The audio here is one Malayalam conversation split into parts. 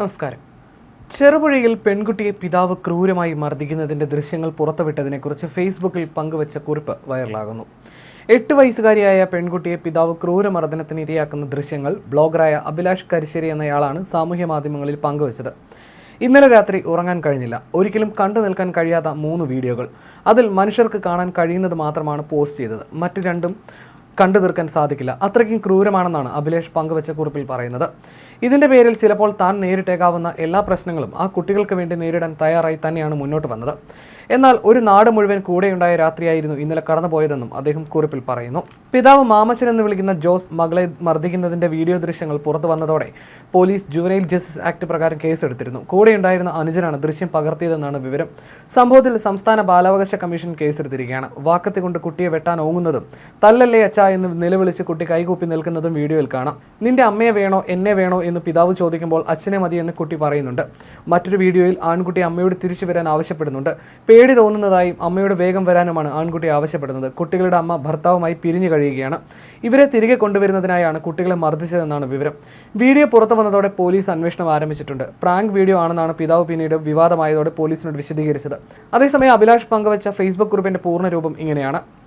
നമസ്കാരം. ചെറുപുഴയിൽ പെൺകുട്ടിയെ പിതാവ് ക്രൂരമായി മർദ്ദിക്കുന്നതിന്റെ ദൃശ്യങ്ങൾ പുറത്തുവിട്ടതിനെക്കുറിച്ച് ഫേസ്ബുക്കിൽ പങ്കുവച്ച കുറിപ്പ് വൈറലാകുന്നു. എട്ട് വയസ്സുകാരിയായ പെൺകുട്ടിയെ പിതാവ് ക്രൂരമർദ്ദനത്തിന് ഇരയാക്കുന്ന ദൃശ്യങ്ങൾ ബ്ലോഗറായ അഭിലാഷ് കരിശ്ശേരി എന്നയാളാണ് സാമൂഹ്യ മാധ്യമങ്ങളിൽ പങ്കുവച്ചത്. ഇന്നലെ രാത്രി ഉറങ്ങാൻ കഴിഞ്ഞില്ല. ഒരിക്കലും കണ്ടു നിൽക്കാൻ കഴിയാത്ത മൂന്ന് വീഡിയോകൾ. അതിൽ മനുഷ്യർക്ക് കാണാൻ കഴിയുന്നത് മാത്രമാണ് പോസ്റ്റ് ചെയ്തത്. മറ്റു രണ്ടും കണ്ടു തീർക്കാൻ സാധിക്കില്ല. അത്രയ്ക്കും ക്രൂരമാണെന്നാണ് അഭിലേഷ് പങ്കുവച്ച കുറിപ്പിൽ പറയുന്നത്. ഇതിന്റെ പേരിൽ ചിലപ്പോൾ താൻ നേരിട്ടേക്കാവുന്ന എല്ലാ പ്രശ്നങ്ങളും ആ കുട്ടികൾക്ക് വേണ്ടി നേരിടാൻ തയ്യാറായി തന്നെയാണ് മുന്നോട്ട് വന്നത്. എന്നാൽ ഒരു നാട് മുഴുവൻ കൂടെയുണ്ടായ രാത്രിയായിരുന്നു ഇന്നലെ കടന്നുപോയതെന്നും അദ്ദേഹം കുറിപ്പിൽ പറയുന്നു. പിതാവ് മാമച്ചൻ എന്ന് വിളിക്കുന്ന ജോസ് മകളെ മർദ്ദിക്കുന്നതിന്റെ വീഡിയോ ദൃശ്യങ്ങൾ പുറത്തു വന്നതോടെ പോലീസ് ജുവനൈൽ ജസ്റ്റിസ് ആക്ട് പ്രകാരം കേസെടുത്തിരുന്നു. കൂടെയുണ്ടായിരുന്ന അനുജനാണ് ദൃശ്യം പകർത്തിയതെന്നാണ് വിവരം. സംഭവത്തിൽ സംസ്ഥാന ബാലാവകാശ കമ്മീഷൻ കേസെടുത്തിരിക്കുകയാണ്. വാക്കത്തി കൊണ്ട് കുട്ടിയെ വെട്ടാൻ ഓങ്ങുന്നതും തല്ലല്ലേ എന്ന് നിലവിളിച്ച് കുട്ടി കൈകൂപ്പി നിൽക്കുന്നതും വീഡിയോയിൽ കാണാം. നിന്റെ അമ്മയെ വേണോ? എന്നെ വേണോ? എന്ന് പിതാവ് ചോദിക്കുമ്പോൾ അച്ഛനെ മതി എന്ന് കുട്ടി പറയുന്നുണ്ട്. മറ്റൊരു വീഡിയോയിൽ ആൺകുട്ടി അമ്മയോട് തിരിച്ചു വരാൻ ആവശ്യപ്പെടുന്നുണ്ട്. പേടി തോന്നുന്നതായും അമ്മയോട് വേഗം വരാനുമാണ് ആൺകുട്ടി ആവശ്യപ്പെടുന്നത്. കുട്ടികളുടെ അമ്മ ഭർത്താവുമായി പിരിഞ്ഞു കഴിയുകയാണ്. ഇവരെ തിരികെ കൊണ്ടുവരുന്നതിനായാണ് കുട്ടികളെ മർദ്ദിച്ചതെന്നാണ് വിവരം. വീഡിയോ പുറത്തു വന്നതോടെ പോലീസ് അന്വേഷണം ആരംഭിച്ചിട്ടുണ്ട്. പ്രാങ്ക് വീഡിയോ ആണെന്നാണ് പിതാവ് പിന്നീട് വിവാദമായതോടെ പോലീസിനോട് വിശദീകരിച്ചത്. അതേസമയം അഭിലാഷ് പങ്കുവച്ച ഫേസ്ബുക്ക് ഗ്രൂപ്പിന്റെ പൂർണ രൂപം ഇങ്ങനെയാണ്.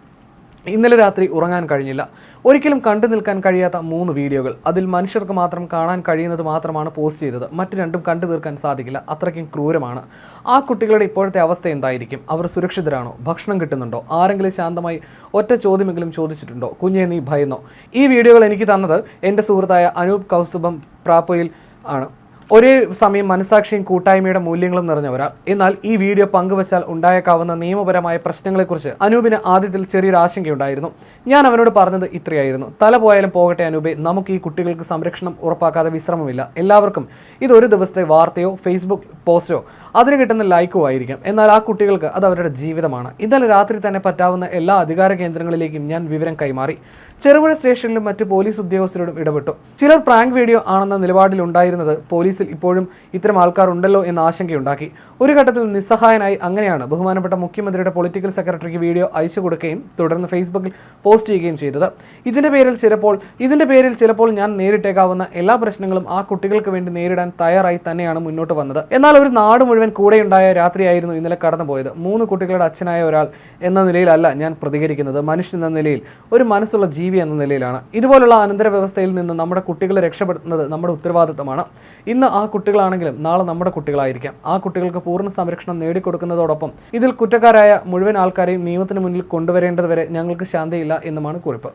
ഇന്നലെ രാത്രി ഉറങ്ങാൻ കഴിഞ്ഞില്ല. ഒരിക്കലും കണ്ടു നിൽക്കാൻ കഴിയാത്ത മൂന്ന് വീഡിയോകൾ. അതിൽ മനുഷ്യർക്ക് മാത്രം കാണാൻ കഴിയുന്നത് മാത്രമാണ് പോസ്റ്റ് ചെയ്തത്. മറ്റു രണ്ടും കണ്ടു തീർക്കാൻ സാധിക്കില്ല. അത്രയ്ക്കും ക്രൂരമാണ്. ആ കുട്ടികളുടെ ഇപ്പോഴത്തെ അവസ്ഥ എന്തായിരിക്കും? അവർ സുരക്ഷിതരാണോ? ഭക്ഷണം കിട്ടുന്നുണ്ടോ? ആരെങ്കിലും ശാന്തമായി ഒറ്റ ചോദ്യമെങ്കിലും ചോദിച്ചിട്ടുണ്ടോ? കുഞ്ഞെ നീ ഭയന്നോ? ഈ വീഡിയോകൾ എനിക്ക് തന്നത് എന്റെ സുഹൃത്തായ അനൂപ് കൗസ്തുഭം പ്രാപ്പോയിൽ ആണ്. ഒരേ സമയം മനസാക്ഷിയും കൂട്ടായ്മയുടെ മൂല്യങ്ങളും നിറഞ്ഞവരാ. എന്നാൽ ഈ വീഡിയോ പങ്കുവച്ചാൽ ഉണ്ടായേക്കാവുന്ന നിയമപരമായ പ്രശ്നങ്ങളെക്കുറിച്ച് അനൂപിന് ആദ്യത്തിൽ ചെറിയൊരു ആശങ്കയുണ്ടായിരുന്നു. ഞാൻ അവനോട് പറഞ്ഞത് ഇത്രയായിരുന്നു. തല പോയാലും പോകട്ടെ അനൂപെ നമുക്ക് ഈ കുട്ടികൾക്ക് സംരക്ഷണം ഉറപ്പാക്കാതെ വിശ്രമമില്ല. എല്ലാവർക്കും ഇത് ഒരു ദിവസത്തെ വാർത്തയോ ഫേസ്ബുക്ക് പോസ്റ്റോ അതിന് കിട്ടുന്ന ലൈക്കോ ആയിരിക്കും. എന്നാൽ ആ കുട്ടികൾക്ക് അത് അവരുടെ ജീവിതമാണ്. ഇന്നലെ രാത്രി തന്നെ പറ്റാവുന്ന എല്ലാ അധികാര കേന്ദ്രങ്ങളിലേക്കും ഞാൻ വിവരം കൈമാറി. ചെറുപുഴ സ്റ്റേഷനിലും മറ്റ് പോലീസ് ഉദ്യോഗസ്ഥരോടും ഇടപെട്ടു. ചിലർ പ്രാങ്ക് വീഡിയോ ആണെന്ന നിലപാടിലുണ്ടായിരുന്നത് പോലീസിൽ ഇപ്പോഴും ഇത്തരം ആൾക്കാർ ഉണ്ടല്ലോ എന്ന ആശങ്കയുണ്ടാക്കി. ഒരു ഘട്ടത്തിൽ നിസ്സഹായനായി അങ്ങനെയാണ് ബഹുമാനപ്പെട്ട മുഖ്യമന്ത്രിയുടെ പൊളിറ്റിക്കൽ സെക്രട്ടറിക്ക് വീഡിയോ അയച്ചു കൊടുക്കുകയും തുടർന്ന് ഫേസ്ബുക്കിൽ പോസ്റ്റ് ചെയ്യുകയും ചെയ്തത്. ഇതിന്റെ പേരിൽ ചിലപ്പോൾ ഇതിന്റെ പേരിൽ ചിലപ്പോൾ ഞാൻ നേരിട്ടേക്കാവുന്ന എല്ലാ പ്രശ്നങ്ങളും ആ കുട്ടികൾക്ക് വേണ്ടി നേരിടാൻ തയ്യാറായി തന്നെയാണ് മുന്നോട്ട് വന്നത്. എന്നാൽ ഒരു നാട് മുഴുവൻ കൂടെയുണ്ടായ രാത്രിയായിരുന്നു ഇന്നലെ കടന്നുപോയത്. മൂന്ന് കുട്ടികളുടെ അച്ഛനായ ഒരാൾ എന്ന നിലയിലല്ല ഞാൻ പ്രതികരിക്കുന്നത്. മനുഷ്യൻ എന്ന നിലയിൽ ഒരു മനസ്സുള്ള ജീവി എന്ന നിലയിലാണ്. ഇതുപോലുള്ള അനന്തര വ്യവസ്ഥയിൽ നിന്ന് നമ്മുടെ കുട്ടികളെ രക്ഷപ്പെടുത്തുന്നത് നമ്മുടെ ഉത്തരവാദിത്തമാണ് ഇന്ന് ആ കുട്ടികളാണെങ്കിലും നാളെ നമ്മുടെ കുട്ടികളായിരിക്കാം. ആ കുട്ടികൾക്ക് പൂർണ സംരക്ഷണം നേടിക്കൊടുക്കുന്നതോടൊപ്പം ഇതിൽ കുറ്റക്കാരായ മുഴുവൻ ആൾക്കാരെയും നിയമത്തിന് മുന്നിൽ കൊണ്ടുവരേണ്ടതുവരെ ഞങ്ങൾക്ക് ശാന്തിയില്ല എന്നുമാണ് കുറിപ്പ്.